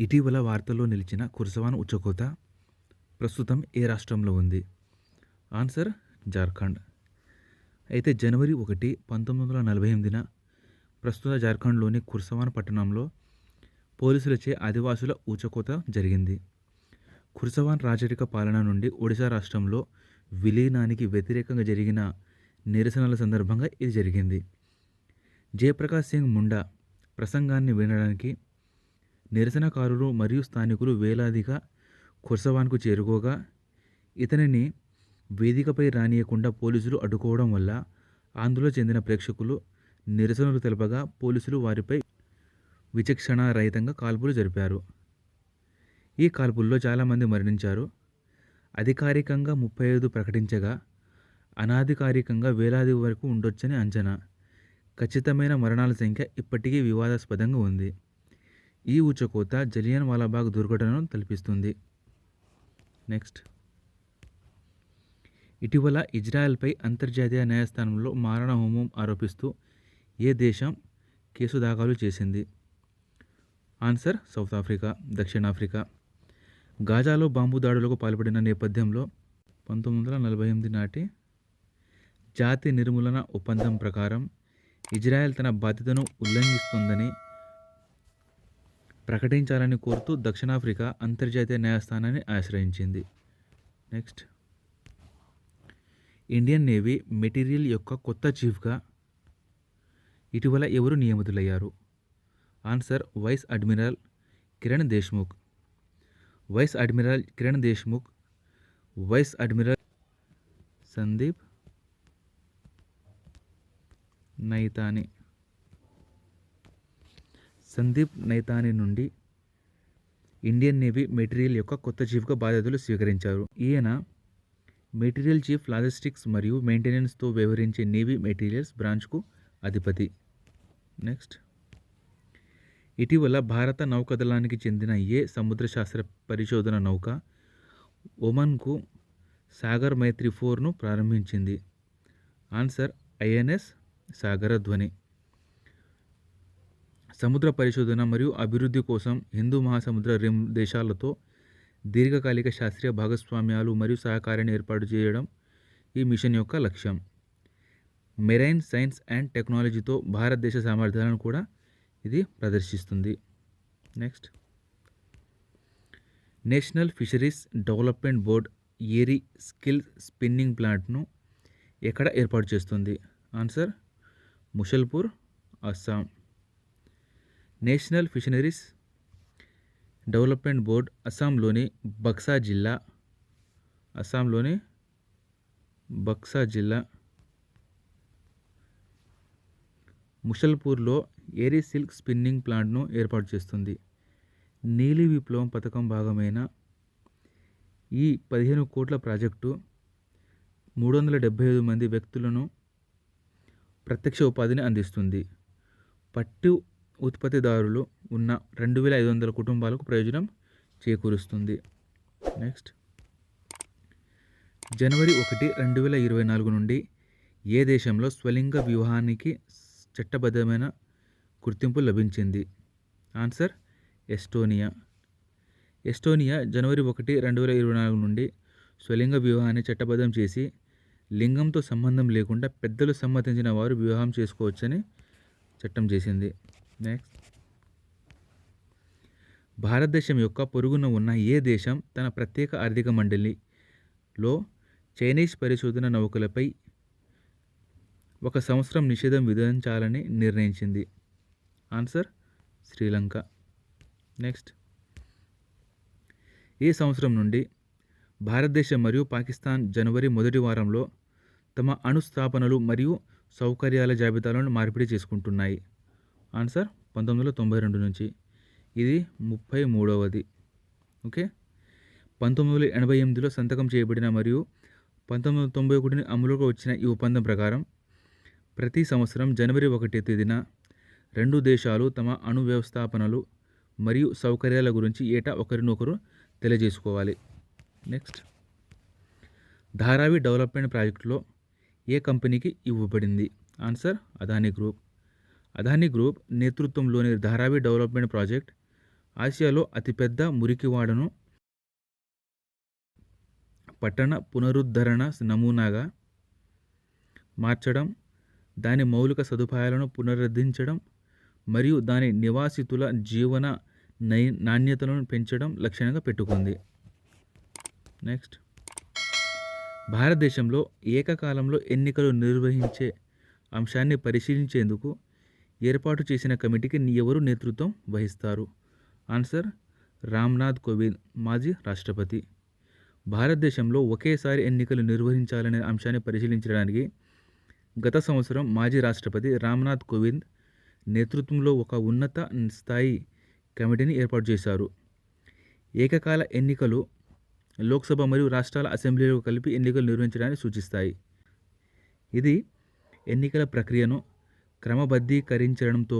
ఇటీవల వార్తల్లో నిలిచిన కుర్సవాన్ ఉచ్చకోత ప్రస్తుతం ఏ రాష్ట్రంలో ఉంది? ఆన్సర్ జార్ఖండ్. అయితే జనవరి ఒకటి పంతొమ్మిది వందల నలభై ఎనిమిదిన ప్రస్తుత జార్ఖండ్లోని కుర్సవాన్ పట్టణంలో పోలీసులచే ఆదివాసుల ఊచకోత జరిగింది. కుర్సవాన్ రాజరిక పాలన నుండి ఒడిశా రాష్ట్రంలో విలీనానికి వ్యతిరేకంగా జరిగిన నిరసనల సందర్భంగా ఇది జరిగింది. జయప్రకాష్ సింగ్ ముండా ప్రసంగాన్ని వినడానికి నిరసనకారులు మరియు స్థానికులు వేలాదిగా ఖుర్సవాన్కు చేరుకోగా ఇతనిని వేదికపై రానియకుండా పోలీసులు అడ్డుకోవడం వల్ల ఆందోళన చెందిన ప్రేక్షకులు నిరసనలు తెలపగా పోలీసులు వారిపై విచక్షణ రహితంగా కాల్పులు జరిపారు. ఈ కాల్పుల్లో చాలామంది మరణించారు. అధికారికంగా ముప్పై ఐదు ప్రకటించగా అనాధికారికంగా వేలాది వరకు ఉండొచ్చని అంచనా. ఖచ్చితమైన మరణాల సంఖ్య ఇప్పటికీ వివాదాస్పదంగా ఉంది. ఈ ఊచకోత జలియన్ వాలాబాగ్ దుర్ఘటనను తలపిస్తుంది. నెక్స్ట్. ఇటీవల ఇజ్రాయెల్పై అంతర్జాతీయ న్యాయస్థానంలో మారణ హోమం ఆరోపిస్తూ ఏ దేశం కేసు దాఖలు చేసింది? ఆన్సర్ సౌత్ ఆఫ్రికా దక్షిణాఫ్రికా గాజాలో బాంబు దాడులకు పాల్పడిన నేపథ్యంలో పంతొమ్మిది వందల నలభై ఎనిమిది నాటి జాతి నిర్మూలన ఒప్పందం ప్రకారం ఇజ్రాయెల్ తన బాధ్యతను ఉల్లంఘిస్తుందని ప్రకటించాలని కోరుతూ దక్షిణాఫ్రికా అంతర్జాతీయ న్యాయస్థానాన్ని ఆశ్రయించింది. నెక్స్ట్. ఇండియన్ నేవీ మెటీరియల్ యొక్క కొత్త చీఫ్గా ఇటీవల ఎవరు నియమితులయ్యారు? Answer vice admiral Kiran Deshmukh. Vice admiral Kiran Deshmukh vice admiral Sandeep Naithani. Sandeep Naithani నుండి ఇండియన్ నేవీ మెటీరియల్ యొక్క కొత్త చీఫ్గా బాధ్యతలు స్వీకరించారు. ఈయన మెటీరియల్ చీఫ్ లాజిస్టిక్స్ మరియు మెయింటెనెన్స్తో వ్యవహరించే నేవీ మెటీరియల్స్ బ్రాంచ్కు అధిపతి. నెక్స్ట్. ఇటీవల భారత నౌకదళానికి చెందిన ఏ సముద్ర శాస్త్ర పరిశోధన నౌక ఒమన్కు సాగర్ మైత్రి ఫోర్ను ప్రారంభించింది? ఆన్సర్ ఐఎన్ఎస్ సాగరధ్వని సముద్ర పరిశోధన మరియు అభివృద్ధి కోసం హిందూ మహాసముద్ర రిమ్ దేశాలతో దీర్ఘకాలిక శాస్త్రీయ భాగస్వామ్యాలు మరియు సహకారాన్ని ఏర్పాటు చేయడం ఈ మిషన్ యొక్క లక్ష్యం. మెరైన్ సైన్స్ అండ్ టెక్నాలజీతో భారతదేశ సామర్థ్యాలను కూడా ఇది ప్రదర్శిస్తుంది. Next. National fisheries development board ఏరి స్కిల్ స్పిన్నింగ్ ప్లాంట్ను ఎక్కడ ఏర్పాటు చేస్తుంది? Answer Mushalpur Assam. National fisheries development board అస్సాంలోని బక్సా జిల్లా అస్సాంలోని బక్సా జిల్లా ముషల్పూర్లో ఏరీ సిల్క్ స్పిన్నింగ్ ప్లాంట్ను ఏర్పాటు చేస్తుంది. నీలి విప్లవం పథకం భాగమైన ఈ పదిహేను కోట్ల ప్రాజెక్టు మూడు వందల డెబ్బై ఐదు మంది వ్యక్తులను ప్రత్యక్ష ఉపాధిని అందిస్తుంది. పట్టు ఉత్పత్తిదారులు ఉన్న రెండు వేల ఐదు వందల కుటుంబాలకు ప్రయోజనం చేకూరుస్తుంది. నెక్స్ట్. జనవరి ఒకటి రెండు వేల ఇరవై నాలుగు నుండి ఏ దేశంలో స్వలింగ వివాహానికి చట్టబద్ధమైన గుర్తింపు లభించింది? Answer Estonia. ఎస్టోనియా జనవరి ఒకటి రెండు వేల ఇరవై నాలుగు నుండి స్వలింగ వివాహాన్ని చట్టబద్ధం చేసి లింగంతో సంబంధం లేకుండా పెద్దలు సమ్మతించిన వారు వివాహం చేసుకోవచ్చని చట్టం చేసింది. నెక్స్ట్ భారతదేశం యొక్క పొరుగున ఉన్న ఏ దేశం తన ప్రత్యేక ఆర్థిక మండలిలో చైనీస్ పరిశోధన నౌకలపై ఒక సంవత్సరం నిషేధం విధించాలని నిర్ణయించింది? ఆన్సర్ శ్రీలంక. నెక్స్ట్ ఈ సంవత్సరం నుండి భారతదేశం మరియు పాకిస్తాన్ జనవరి మొదటి వారంలో తమ అణుస్థాపనలు మరియు సౌకర్యాల జాబితాలను మార్పిడి చేసుకుంటున్నాయి. ఆన్సర్ పంతొమ్మిది వందల తొంభై రెండు నుంచి. ఇది ముప్పై మూడవది. ఓకే? పంతొమ్మిది వందల ఎనభై ఎనిమిదిలో సంతకం చేయబడిన మరియు పంతొమ్మిది వందల తొంభై ఒకటిని అమలులోకి వచ్చిన ఈ ఒప్పందం ప్రకారం ప్రతి సంవత్సరం జనవరి ఒకటి తేదీన రెండు దేశాలు తమ అణు వ్యవస్థాపనలు మరియు సౌకర్యాల గురించి ఏటా ఒకరినొకరు తెలియజేసుకోవాలి. నెక్స్ట్. ధారావి డెవలప్మెంట్ ప్రాజెక్టులో ఏ కంపెనీకి ఇవ్వబడింది? Answer Adani group. Adani group నేతృత్వంలోని ధారావి డెవలప్మెంట్ ప్రాజెక్ట్ ఆసియాలో అతిపెద్ద మురికివాడను పట్టణ పునరుద్ధరణ నమూనాగా మార్చడం దాని మౌలిక సదుపాయాలను పునరుద్ధరించడం మరియు దాని నివాసితుల జీవన నై నాణ్యతలను పెంచడం లక్ష్యంగా పెట్టుకుంది. నెక్స్ట్. భారతదేశంలో ఏకకాలంలో ఎన్నికలు నిర్వహించే అంశాన్ని పరిశీలించేందుకు ఏర్పాటు చేసిన కమిటీకి ఎవరు నేతృత్వం వహిస్తారు? ఆన్సర్ రామ్నాథ్ కోవింద్ మాజీ రాష్ట్రపతి. భారతదేశంలో ఒకేసారి ఎన్నికలు నిర్వహించాలనే అంశాన్ని పరిశీలించడానికి గత సంవత్సరం మాజీ రాష్ట్రపతి రామ్నాథ్ కోవింద్ నేతృత్వంలో ఒక ఉన్నత స్థాయి కమిటీని ఏర్పాటు చేశారు. ఏకకాల ఎన్నికలు లోక్సభ మరియు రాష్ట్రాల అసెంబ్లీలో కలిపి ఎన్నికలు నిర్వహించడాన్ని సూచిస్తాయి. ఇది ఎన్నికల ప్రక్రియను క్రమబద్ధీకరించడంతో